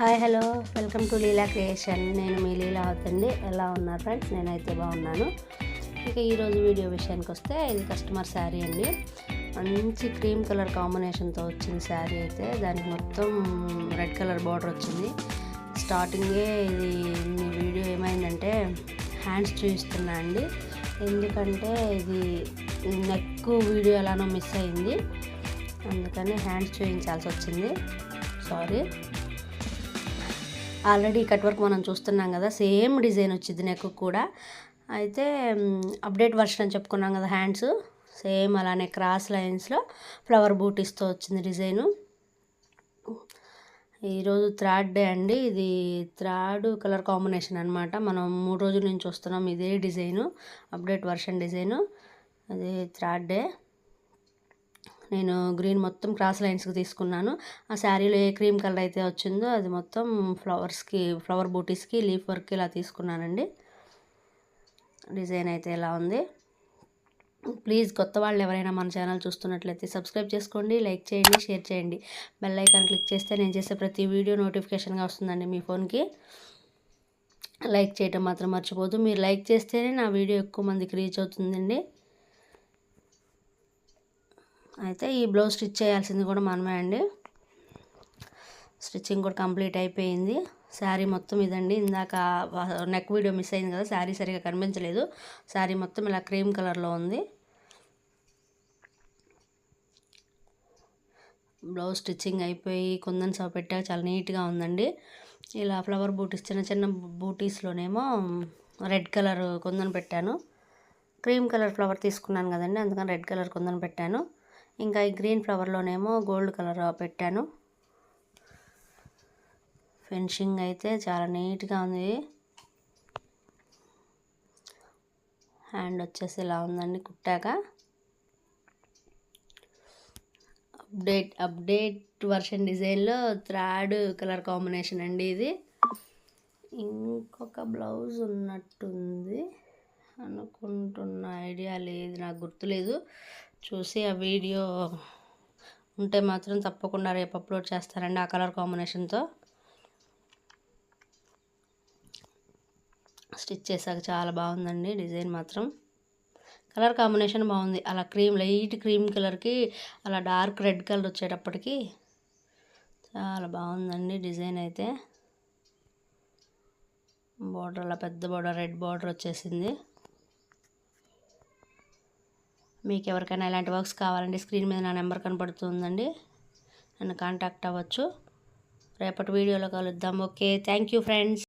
Hi hello. Welcome to Leela creation. నేను మీ లీలా అవుతండి ఎలా ఉన్నారు ఫ్రెండ్స్? నేనైతే బాగున్నాను. ఇక ఈరోజు వీడియో విషయానికి వస్తే ఇది కస్టమర్ శారీ అండి. మంచి క్రీమ్ కలర్ కాంబినేషన్తో వచ్చింది శారీ అయితే. దానికి మొత్తం రెడ్ కలర్ బార్డర్ వచ్చింది. స్టార్టింగే ఇది మీ వీడియో ఏమైందంటే హ్యాండ్స్ చూపిస్తున్నా అండి. ఎందుకంటే ఇది నెక్ వీడియో ఎలానో మిస్ అయింది. అందుకని హ్యాండ్స్ చూపించాల్సి వచ్చింది. సారీ. ఆల్రెడీ కట్ వర్క్ మనం చూస్తున్నాం కదా సేమ్ డిజైన్ వచ్చింది నెక్ కూడా. అయితే అప్డేట్ వర్షన్ అని చెప్పుకున్నాం కదా హ్యాండ్స్. సేమ్ అలానే క్రాస్ లైన్స్లో ఫ్లవర్ బూటీస్తో వచ్చింది డిజైను. ఈరోజు థర్డ్ డే అండి. ఇది థర్డ్ కలర్ కాంబినేషన్ అనమాట మనం మూడు రోజుల నుంచి వస్తున్నాం ఇదే డిజైను అప్డేట్ వర్షన్ డిజైను. అది థర్డ్ డే. నేను గ్రీన్ మొత్తం క్రాస్ లైన్స్కి తీసుకున్నాను. ఆ శారీలో ఏ క్రీమ్ కలర్ అయితే వచ్చిందో అది మొత్తం ఫ్లవర్స్కి ఫ్లవర్ బూటీస్కి లీఫ్ వర్క్ ఇలా తీసుకున్నానండి. డిజైన్ అయితే ఇలా ఉంది. ప్లీజ్ కొత్త వాళ్ళు ఎవరైనా మన ఛానల్ చూస్తున్నట్లయితే సబ్స్క్రైబ్ చేసుకోండి లైక్ చేయండి షేర్ చేయండి. బెల్ ఐకాన్ క్లిక్ చేస్తే నేను చేసే ప్రతి వీడియో నోటిఫికేషన్గా వస్తుందండి మీ ఫోన్కి. లైక్ చేయటం మాత్రం మర్చిపోదు మీరు లైక్ చేస్తేనే నా వీడియో ఎక్కువ మందికి రీచ్ అవుతుందండి. అయితే ఈ బ్లౌజ్ స్టిచ్ చేయాల్సింది కూడా మనమే అండి. స్టిచ్చింగ్ కూడా కంప్లీట్ అయిపోయింది. శారీ మొత్తం ఇదండి. ఇందాక నెక్ వీడియో మిస్ అయింది కదా శారీ సరిగా కనిపించలేదు. శారీ మొత్తం ఇలా క్రీమ్ కలర్లో ఉంది. బ్లౌజ్ స్టిచ్చింగ్ అయిపోయి కుందన్ సా పెట్టాక చాలా నీట్గా ఉందండి. ఇలా ఫ్లవర్ బూటీస్ చిన్న చిన్న బూటీస్లోనేమో రెడ్ కలర్ కుందన్ పెట్టాను. క్రీమ్ కలర్ ఫ్లవర్ తీసుకున్నాను కదండి అందుకని రెడ్ కలర్ కుందన్ పెట్టాను. ఇంకా ఈ గ్రీన్ ఫ్లవర్లోనేమో గోల్డ్ కలర్ పెట్టాను. ఫినిషింగ్ అయితే చాలా నీట్గా ఉంది. హ్యాండ్ వచ్చేసి ఇలా ఉందండి కుట్టాక. అప్డేట్ అప్డేట్ వర్షన్ డిజైన్లో థ్రాడ్ కలర్ కాంబినేషన్ అండి ఇది. ఇంకొక బ్లౌజ్ ఉన్నట్టుంది. అనుకుంటున్న ఐడియా లేదు నాకు గుర్తులేదు. చూసి ఆ వీడియో ఉంటే మాత్రం తప్పకుండా రేపు అప్లోడ్ చేస్తారండి ఆ కలర్ కాంబినేషన్తో. స్టిచ్ చేశాక చాలా బాగుందండి డిజైన్ మాత్రం. కలర్ కాంబినేషన్ బాగుంది. అలా క్రీమ్ లైట్ క్రీమ్ కలర్కి అలా డార్క్ రెడ్ కలర్ వచ్చేటప్పటికి చాలా బాగుందండి డిజైన్ అయితే. బార్డర్ అలా పెద్ద బార్డర్ రెడ్ బార్డర్ వచ్చేసింది. మీకు ఎవరికైనా ఇలాంటి వర్క్స్ కావాలంటే స్క్రీన్ మీద నా నెంబర్ కనపడుతుందండి నన్ను కాంటాక్ట్ అవ్వచ్చు. రేపటి వీడియోలో కలుద్దాం. Okay thank you friends.